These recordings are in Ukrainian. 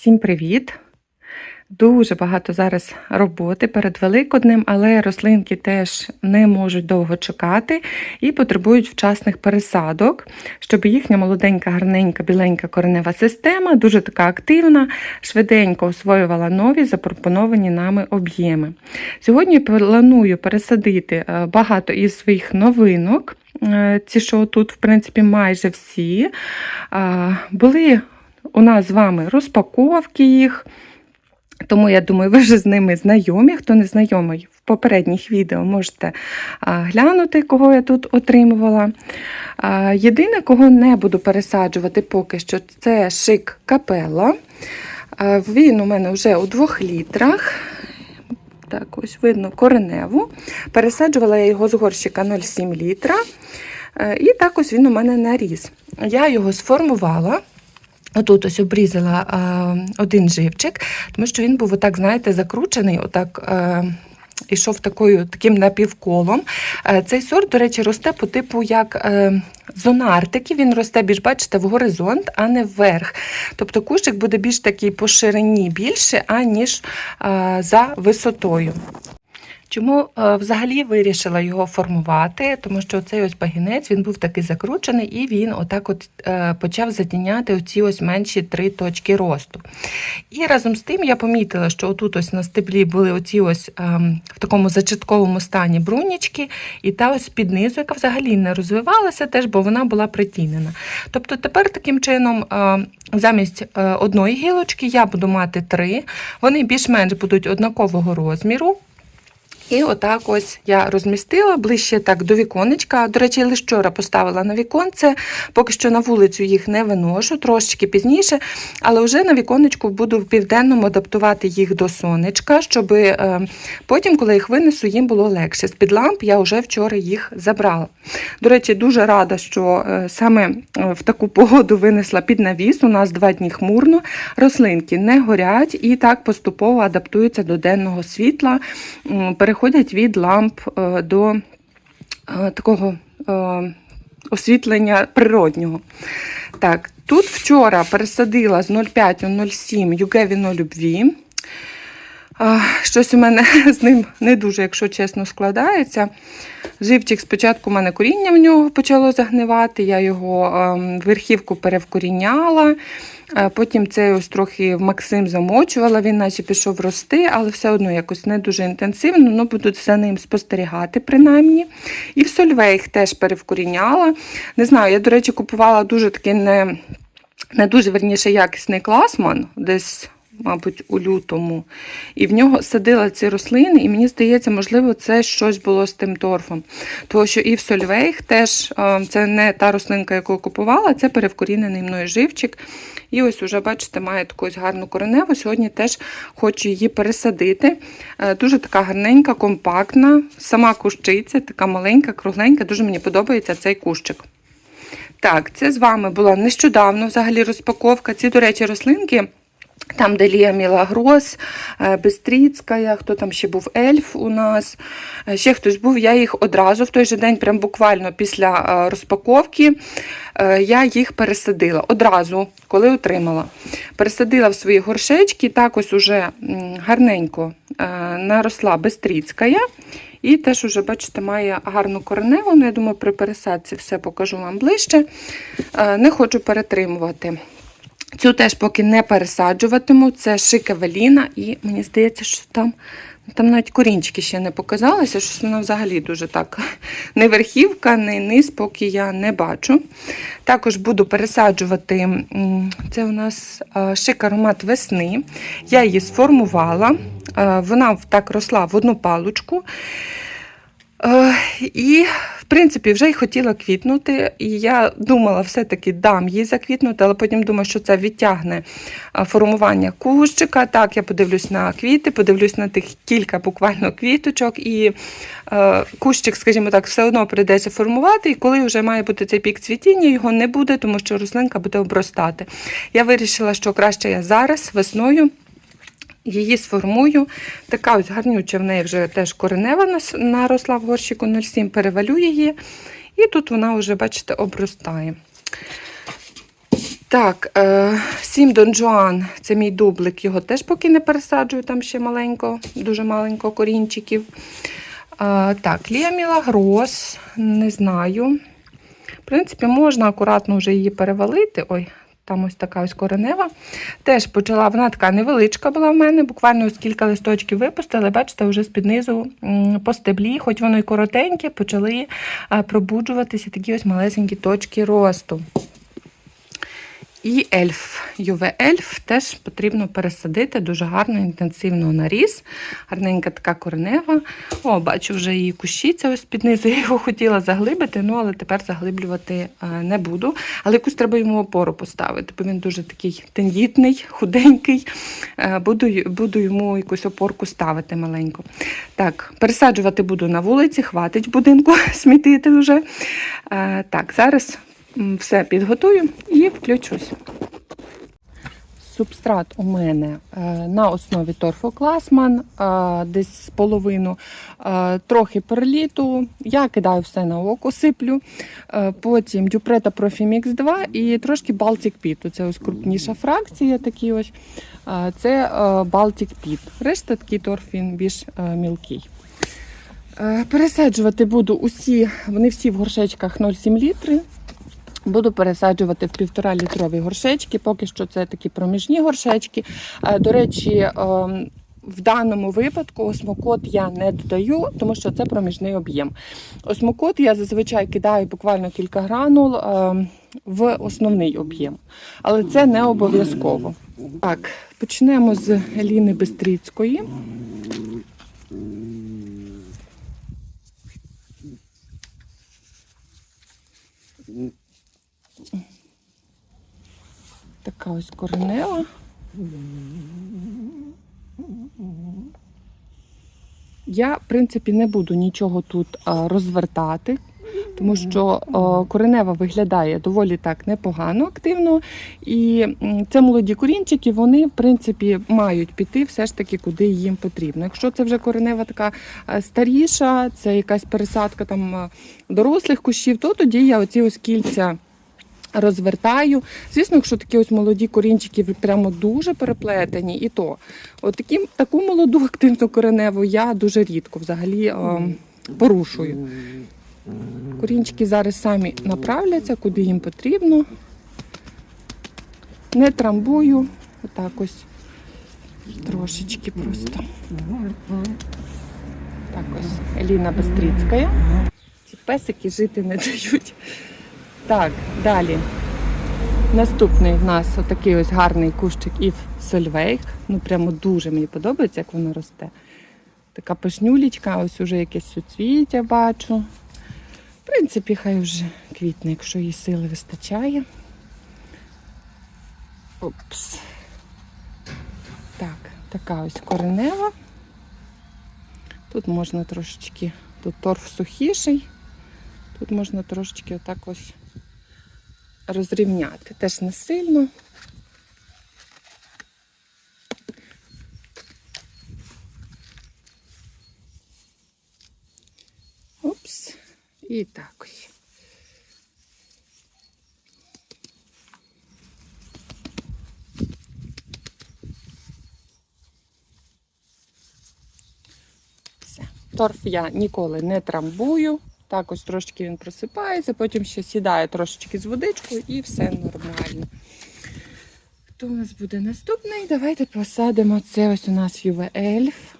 Всім привіт! Дуже багато зараз роботи перед Великоднем, але рослинки теж не можуть довго чекати і потребують вчасних пересадок, щоб їхня молоденька, гарненька, біленька коренева система, дуже така активна, швиденько освоювала нові запропоновані нами об'єми. Сьогодні планую пересадити е, багато із своїх новинок. Е, Ці, що тут, в принципі, майже всі. Були у нас з вами розпаковки їх. Тому я думаю, ви вже з ними знайомі. Хто не знайомий, в попередніх відео можете глянути, кого я тут отримувала. Єдине, кого не буду пересаджувати поки що, це шик капела. Він у мене вже у 2 літрах. Так, ось видно кореневу. Пересаджувала я його з горщика 0,7 літра. Е, І так ось він у мене наріс. Я його сформувала. Отут ось обрізала а, один живчик, тому що він був отак, знаєте, закручений, отак. А, Ішов такою, таким напівколом. Е, Цей сорт, до речі, росте по типу як е, зонартики. Він росте більш, бачите, в горизонт, а не вверх. Тобто кущик буде більш такий по ширині більше, аніж е, за висотою. Чому е, взагалі вирішила його формувати? Тому що цей ось пагінець він був такий закручений, і він отак от е, почав затіняти оці ось менші три точки росту. І разом з тим я помітила, що отут ось на стеблі були оці ось ем, в такому зачатковому стані брунічки, і та ось під низу, яка взагалі не розвивалася, теж, бо вона була притінена. Тобто тепер таким чином. е, Замість одної гілочки я буду мати три. Вони більш-менш будуть однакового розміру. І отак ось я розмістила ближче так до віконечка. До речі, я лише вчора поставила на віконце, поки що на вулицю їх не виношу, трошечки пізніше, але вже на віконечку буду в південному адаптувати їх до сонечка, щоб е, потім, коли їх винесу, їм було легше. З-під ламп я вже вчора їх забрала. До речі, дуже рада, що е, саме е, в таку погоду винесла під навіс. У нас два дні хмурно, рослинки не горять і так поступово адаптуються до денного світла. Переходять від ламп е, до е, такого е, освітлення природнього. Так, тут вчора пересадила з 0,5 у 0,7 югевіно любві. Щось у мене з ним не дуже, якщо чесно, складається. Живчик спочатку у мене коріння в нього почало загнивати, я його ем, верхівку перевкоріняла. Потім це ось трохи в Максим замочувала, він наче пішов рости, але все одно якось не дуже інтенсивно, ну буду за ним спостерігати, принаймні. І в Сольвейх теж перевкоріняла. Не знаю, я, до речі, купувала дуже такий не, не дуже верніше якісний класман, десь. Мабуть, у лютому. І в нього садила ці рослини, і мені здається, можливо, це щось було з тим торфом. Тому що і в Сольвейх теж е, це не та рослинка, яку купувала, це перевкорінений мною живчик. І ось уже, бачите, має таку гарну кореневу. Сьогодні теж хочу її пересадити. Е, Дуже така гарненька, компактна, сама кущиця, така маленька, кругленька. Дуже мені подобається цей кущик. Так, це з вами була нещодавно взагалі розпаковка. Ці, до речі, рослинки. Там, де Лія Мілагрос, е, Бестріцька, хто там ще був ельф у нас, е, ще хтось був, я їх одразу в той же день, прям буквально після е, розпаковки, я їх пересадила. Одразу, коли отримала. Пересадила в свої горшечки, так ось уже гарненько наросла Бестріцька. І теж уже, бачите, має гарну кореневу. Ну, я думаю, при пересадці все покажу вам ближче. Не хочу перетримувати. Цю теж поки не пересаджуватиму. Це шикавеліна, і мені здається, що там, там навіть корінчики ще не показалися, що вона взагалі дуже так не верхівка, не низ, поки я не бачу. Також буду пересаджувати, це у нас е, шик аромат весни. Я її сформувала, е, вона так росла в одну палочку. Е, І, в принципі, вже й хотіла квітнути. І я думала, все-таки дам їй заквітнути, але потім думаю, що це відтягне формування кущика. Так, я подивлюсь на квіти, подивлюсь на тих кілька буквально квіточок, і е, кущик, скажімо так, все одно прийдеться формувати. І коли вже має бути цей пік цвітіння, його не буде, тому що рослинка буде обростати. Я вирішила, що краще я зараз весною. Її сформую. Така ось гарнюча в неї вже теж коренева наросла в горщику 07, перевалю її. І тут вона вже, бачите, обростає. Так, е, сім Дон Жуан, це мій дублик, його теж поки не пересаджую, там ще маленько, дуже маленько корінчиків. Е, так, Лія Мілагрос, не знаю. В принципі, можна акуратно вже її перевалити. Ой, там ось така ось коренева. Теж почала, вона така невеличка була в мене, буквально ось кілька листочків випустили, бачите, вже з-під низу по стеблі, хоч воно і коротеньке, почали е, пробуджуватися такі ось малесенькі точки росту. І ельф, юве ельф теж потрібно пересадити дуже гарно, інтенсивно наріс. Гарненька така коренева. О, бачу вже її кущиця ось під низу. Я його хотіла заглибити, ну але тепер заглиблювати е, не буду. Але якусь треба йому опору поставити, бо він дуже такий тендітний, худенький. Е, Буду, буду йому якусь опорку ставити маленьку. Так, пересаджувати буду на вулиці, хватить будинку смітити вже. Е, Так, зараз все підготую і включусь. Субстрат у мене е, на основі торфу Класман, е, десь з половину, е, трохи перліту. Я кидаю все на око, сиплю. Потім Дюпрета Профімікс 2 і трошки Baltic Pit. Це ось крупніша фракція. Такі ось. Це Baltic Pit. Решта такий торф він більш мілкий. Пересаджувати буду усі, вони всі в горшечках 0,7 літри. Буду пересаджувати в півтора літрові горшечки. Поки що це такі проміжні горшечки. Е, До речі, ем, в даному випадку осмокот я не додаю, тому що це проміжний об'єм. Осмокот я зазвичай кидаю буквально кілька гранул ем, в основний об'єм, але це не обов'язково. Так, почнемо з Еліни Бестрицької. Така ось коренева. Я, в принципі, не буду нічого тут розвертати, тому що коренева виглядає доволі так непогано, активно. І це молоді корінчики, вони, в принципі, мають піти все ж таки, куди їм потрібно. Якщо це вже коренева така старіша, це якась пересадка там дорослих кущів, то тоді я оці ось кільця розвертаю. Звісно, якщо такі ось молоді корінчики прямо дуже переплетені, і то от такі, таку молоду активну кореневу я дуже рідко взагалі е, порушую. Корінчики зараз самі направляться, куди їм потрібно. Не трамбую, отак ось трошечки просто. Так ось Еліна Бестрицька. Ці песики жити не дають. Так, далі. Наступний в нас отакий ось гарний кущик Ів Сольвейк. Ну, прямо дуже мені подобається, як воно росте. Така пишнюлічка, ось уже якесь суцвіття бачу. В принципі, хай вже квітне, якщо їй сили вистачає. Опс. Так, така ось коренева. Тут можна трошечки, тут торф сухіший. Тут можна трошечки отак ось розрівняти. Теж не сильно. Опс. І так ось. Торф я ніколи не трамбую. Так ось трошки він просипається, потім ще сідає трошечки з водичкою і все нормально. Хто у нас буде наступний? Давайте посадимо. Це ось у нас Юве Ельф.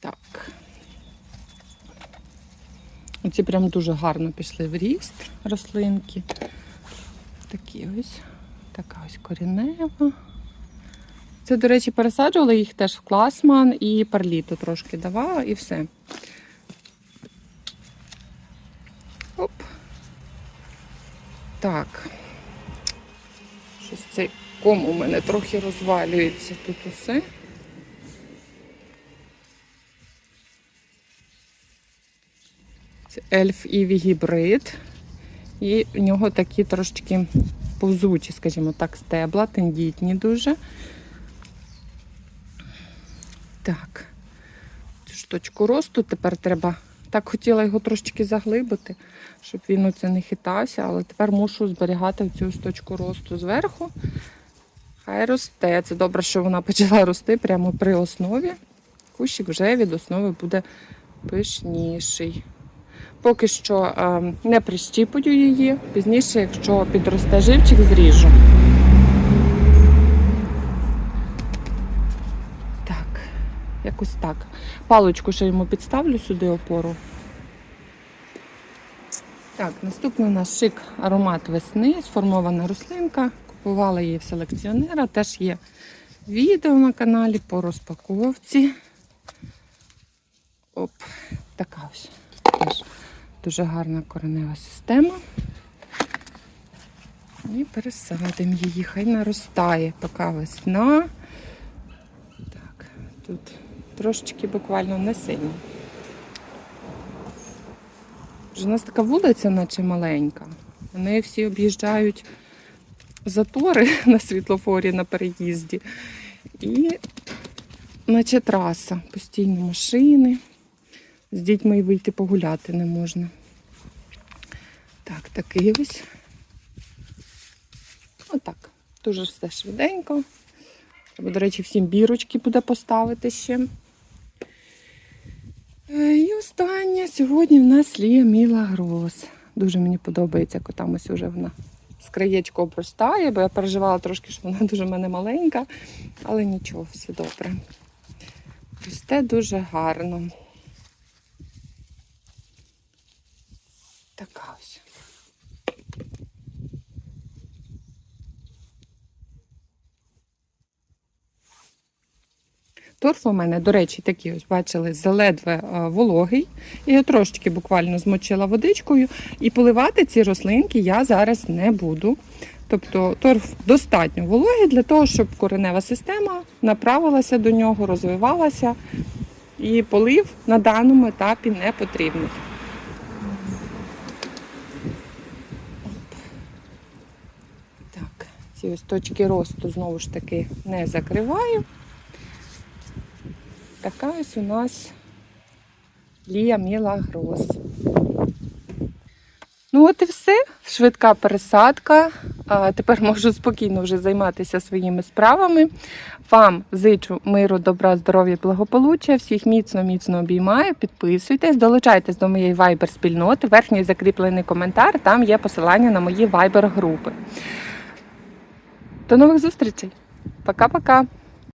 Так. Оці прям дуже гарно пішли в ріст рослинки. Такі ось. Така ось корінева. Це, до речі, пересаджувала їх теж в класман і парліту трошки давала і все. Оп. Так. Щось цей ком у мене трохи розвалюється тут усе. Це ельф Іві гібрид. І в нього такі трошечки повзучі, скажімо так, стебла, тендітні дуже. Так. Цю ж точку росту тепер треба Так хотіла його трошечки заглибити, щоб він оце не хитався, але тепер мушу зберігати цю точку росту зверху. Хай росте. Це добре, що вона почала рости прямо при основі. Кущик вже від основи буде пишніший. Поки що е, не прищіпую її. Пізніше, якщо підросте живчик, зріжу. Так, якось так. Паличку ще йому підставлю сюди опору. Так, наступний у нас шик аромат весни, сформована рослинка. Купувала її в селекціонера. Теж є відео на каналі по розпаковці. Оп, така ось. Теж дуже гарна коренева система. І пересадимо її, хай наростає, поки весна. Так, тут трошечки буквально не сильно. У нас така вулиця, наче маленька. Вони всі об'їжджають затори на світлофорі на переїзді. І наче траса, постійно машини. З дітьми вийти погуляти не можна. Так, такий ось. Отак. Дуже все швиденько. Треба, до речі, всім бірочки буде поставити ще. Е, І останнє сьогодні в нас Лія Міла Гроз. Дуже мені подобається, як там ось уже вона з краєчку обростає, бо я переживала трошки, що вона дуже в мене маленька, але нічого, все добре. Росте дуже гарно. Така ось. Торф у мене, до речі, такий ось бачили, заледве е, вологий. Я трошечки буквально змочила водичкою. І поливати ці рослинки я зараз не буду. Тобто торф достатньо вологий для того, щоб коренева система направилася до нього, розвивалася. І полив на даному етапі не потрібний. Так, ці ось точки росту знову ж таки не закриваю. Така ось у нас Лія Міла Гроз. Ну, от і все. Швидка пересадка. А тепер можу спокійно вже займатися своїми справами. Вам зичу миру, добра, здоров'я, благополуччя. Всіх міцно, міцно обіймаю. Підписуйтесь, долучайтесь до моєї Viber спільноти. Верхній закріплений коментар. Там є посилання на мої Viber групи. До нових зустрічей. Пока-пока.